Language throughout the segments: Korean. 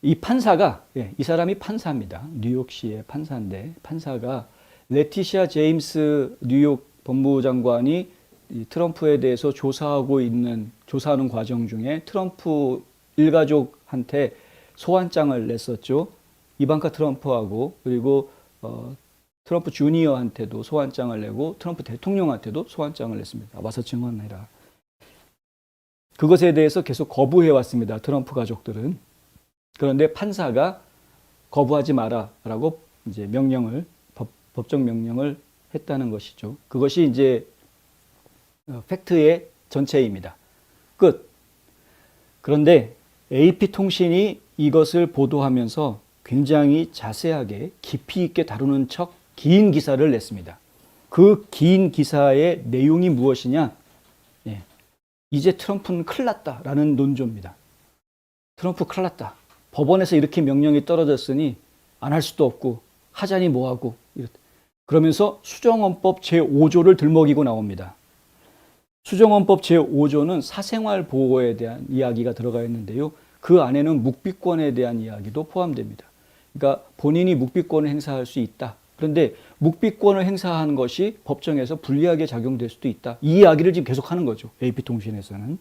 이 판사가 예, 이 사람이 판사입니다. 뉴욕시의 판사인데 판사가 레티시아 제임스 뉴욕 법무장관이 이 트럼프에 대해서 조사하고 있는 조사하는 과정 중에 트럼프 일가족한테 소환장을 냈었죠. 이방카 트럼프하고 그리고 어, 트럼프 주니어한테도 소환장을 내고 트럼프 대통령한테도 소환장을 냈습니다. 와서 증언해라. 그것에 대해서 계속 거부해 왔습니다. 트럼프 가족들은. 그런데 판사가 거부하지 마라라고 이제 명령을 법, 법적 명령을 했다는 것이죠. 그것이 이제 어, 팩트의 전체입니다. 끝. 그런데 AP 통신이 이것을 보도하면서 굉장히 자세하게 깊이 있게 다루는 척 긴 기사를 냈습니다. 그 긴 기사의 내용이 무엇이냐? 예. 이제 트럼프는 큰일 났다라는 논조입니다. 트럼프 큰일 났다. 법원에서 이렇게 명령이 떨어졌으니 안 할 수도 없고 하자니 뭐하고 그러면서 수정헌법 제5조를 들먹이고 나옵니다. 수정헌법 제5조는 사생활 보호에 대한 이야기가 들어가 있는데요. 그 안에는 묵비권에 대한 이야기도 포함됩니다. 그러니까 본인이 묵비권을 행사할 수 있다. 그런데 묵비권을 행사하는 것이 법정에서 불리하게 작용될 수도 있다. 이 이야기를 지금 계속하는 거죠. AP통신에서는.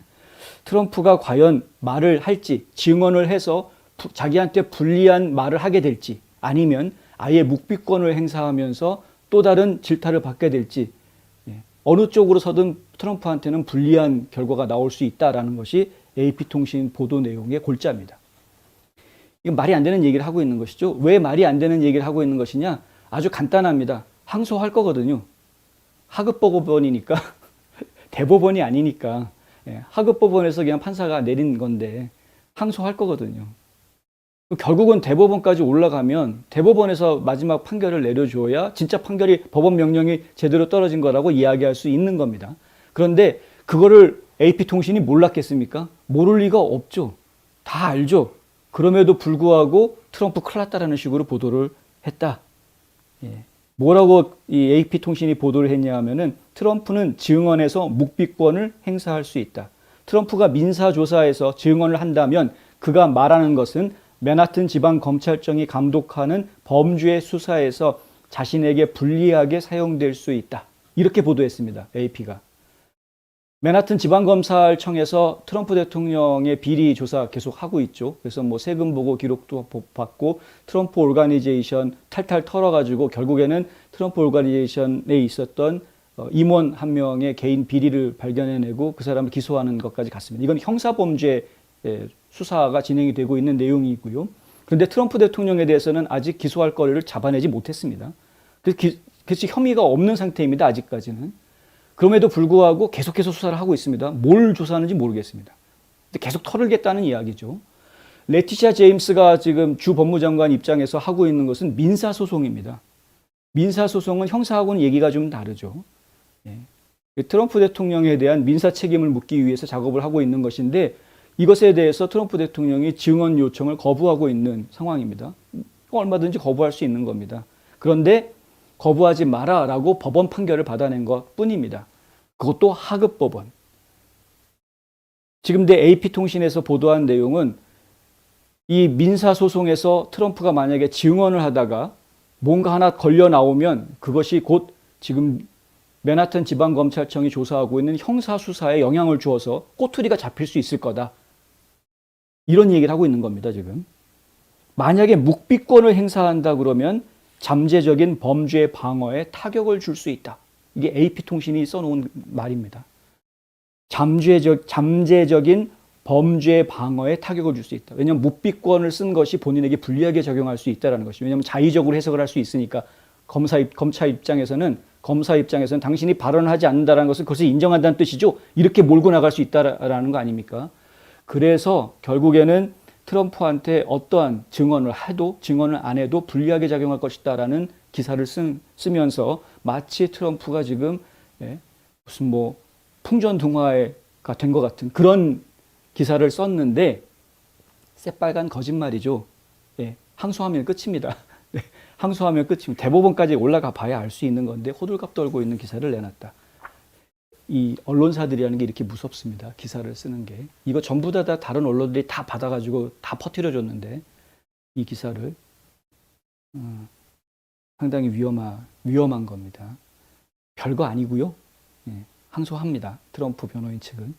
트럼프가 과연 말을 할지 증언을 해서 부- 자기한테 불리한 말을 하게 될지 아니면 아예 묵비권을 행사하면서 또 다른 질타를 받게 될지 예, 어느 쪽으로 서든 트럼프한테는 불리한 결과가 나올 수 있다라는 것이 AP통신 보도 내용의 골자입니다. 이건 말이 안 되는 얘기를 하고 있는 것이죠. 왜 말이 안 되는 얘기를 하고 있는 것이냐? 아주 간단합니다. 항소할 거거든요. 하급법원이니까 대법원이 아니니까 예, 하급법원에서 그냥 판사가 내린 건데 항소할 거거든요. 결국은 대법원까지 올라가면 대법원에서 마지막 판결을 내려줘야 진짜 판결이 법원 명령이 제대로 떨어진 거라고 이야기할 수 있는 겁니다. 그런데 그거를 AP통신이 몰랐겠습니까? 모를 리가 없죠. 다 알죠. 그럼에도 불구하고 트럼프 큰일 났다라는 식으로 보도를 했다. 예. 뭐라고 이 AP통신이 보도를 했냐 하면은 트럼프는 증언에서 묵비권을 행사할 수 있다. 트럼프가 민사조사에서 증언을 한다면 그가 말하는 것은 맨하튼 지방 검찰청이 감독하는 범죄 수사에서 자신에게 불리하게 사용될 수 있다. 이렇게 보도했습니다. AP가. 맨하튼 지방검찰청에서 트럼프 대통령의 비리 조사 계속 하고 있죠. 그래서 뭐 세금 보고 기록도 보- 받고 트럼프 오르가니제이션 탈탈 털어가지고 결국에는 트럼프 오르가니제이션에 있었던 어, 임원 한 명의 개인 비리를 발견해내고 그 사람을 기소하는 것까지 갔습니다. 이건 형사범죄 예, 수사가 진행이 되고 있는 내용이고요. 그런데 트럼프 대통령에 대해서는 아직 기소할 거리를 잡아내지 못했습니다. 기, 그래서 혐의가 없는 상태입니다. 아직까지는. 그럼에도 불구하고 계속해서 수사를 하고 있습니다. 뭘 조사하는지 모르겠습니다. 근데 계속 털겠다는 이야기죠. 레티샤 제임스가 지금 주 법무장관 입장에서 하고 있는 것은 민사소송입니다. 민사소송은 형사하고는 얘기가 좀 다르죠. 예. 트럼프 대통령에 대한 민사 책임을 묻기 위해서 작업을 하고 있는 것인데 이것에 대해서 트럼프 대통령이 증언 요청을 거부하고 있는 상황입니다. 얼마든지 거부할 수 있는 겁니다. 그런데 거부하지 마라라고 법원 판결을 받아낸 것 뿐입니다. 그것도 하급 법원. 지금 내 AP통신에서 보도한 내용은 이 민사소송에서 트럼프가 만약에 증언을 하다가 뭔가 하나 걸려 나오면 그것이 곧 지금 맨하튼 지방검찰청이 조사하고 있는 형사수사에 영향을 주어서 꼬투리가 잡힐 수 있을 거다. 이런 얘기를 하고 있는 겁니다, 지금. 만약에 묵비권을 행사한다 그러면 잠재적인 범죄 방어에 타격을 줄 수 있다. 이게 AP통신이 써놓은 말입니다. 잠재적, 잠재적인 범죄 방어에 타격을 줄 수 있다. 왜냐하면 묵비권을 쓴 것이 본인에게 불리하게 적용할 수 있다는 것이. 왜냐하면 자의적으로 해석을 할 수 있으니까 검사 입, 검찰 입장에서는 검사 입장에서는 당신이 발언을 하지 않는다는 것을 그것을 인정한다는 뜻이죠. 이렇게 몰고 나갈 수 있다라는 거 아닙니까? 그래서 결국에는 트럼프한테 어떠한 증언을 해도 증언을 안 해도 불리하게 작용할 것이다라는 기사를 쓴, 쓰면서 마치 트럼프가 지금 예, 무슨 뭐 풍전등화가 된 것 같은 그런 기사를 썼는데 새빨간 거짓말이죠. 예, 항소하면 끝입니다. 네, 항소하면 끝입니다. 대법원까지 올라가 봐야 알 수 있는 건데 호들갑 떨고 있는 기사를 내놨다. 이 언론사들이라는 게 이렇게 무섭습니다. 기사를 쓰는 게. 이거 전부 다, 다 다른 언론들이 다 받아가지고 다 퍼뜨려 줬는데, 이 기사를. 어, 상당히 위험하, 위험한 겁니다. 별거 아니고요. 예, 항소합니다. 트럼프 변호인 측은.